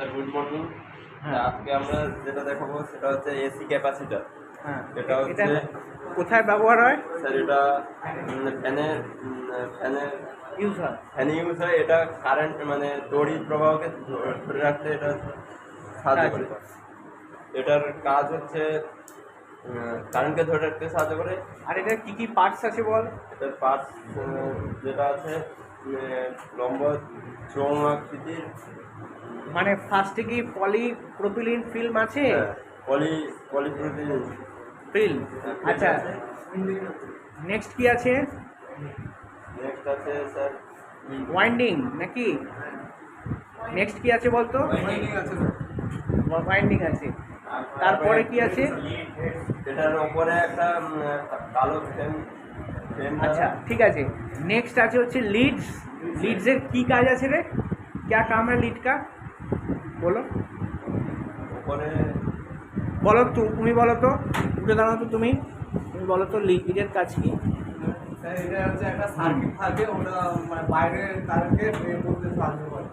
Sir good morning হ্যাঁ। আজকে আমরা যেটা দেখাবো সেটা হচ্ছে এসি ক্যাপাসিটার। হ্যাঁ। এটা হচ্ছে কোথায় ব্যবহার হয়? স্যার এটা উম, ফ্যানের ফ্যানের ইউজ হয়। ফ্যানে ইউজ হয়। এটা কারেন্ট মানে তড়িৎ প্রবাহকে ধরে রাখতে এটা সাহায্য করে। এটার কাজ হচ্ছে কারেন্টকে ধরে রাখতে সাহায্য করে। আর এটার কি কি পার্টস আছে বল? এটার পার্টস যেটা আছে লম্বা চৌং আকৃতির মানে ফার্স্টে কি পলি প্রোপিলিন ফিল্ম আছে পলি পলিপ্রোটিন ফিল্ম আচ্ছা নেক্সট কি আছে নেক্সট আছে স্যার ওয়াইন্ডিং নাকি নেক্সট কি আছে বলতো ওয়াইন্ডিং আছে তারপরে কি আছে এটার উপরে একটা উম, কালো ফ্রেম ফ্রেম আচ্ছা ঠিক আছে নেক্সট আছে হচ্ছে লিডস লিডসের কি কাজ আছে রে क्या काम है लीड का বলো। ওখানে বলো তো, তুমি বলো তো, উঠে দাঁড়াও তো তুমি। তুমি বলো তো লিকুইডের কাজ কি? এটা হচ্ছে একটা সার্কিট থাকে, ওটা মানে বাইরের তারকে বের করতে সাহায্য করে।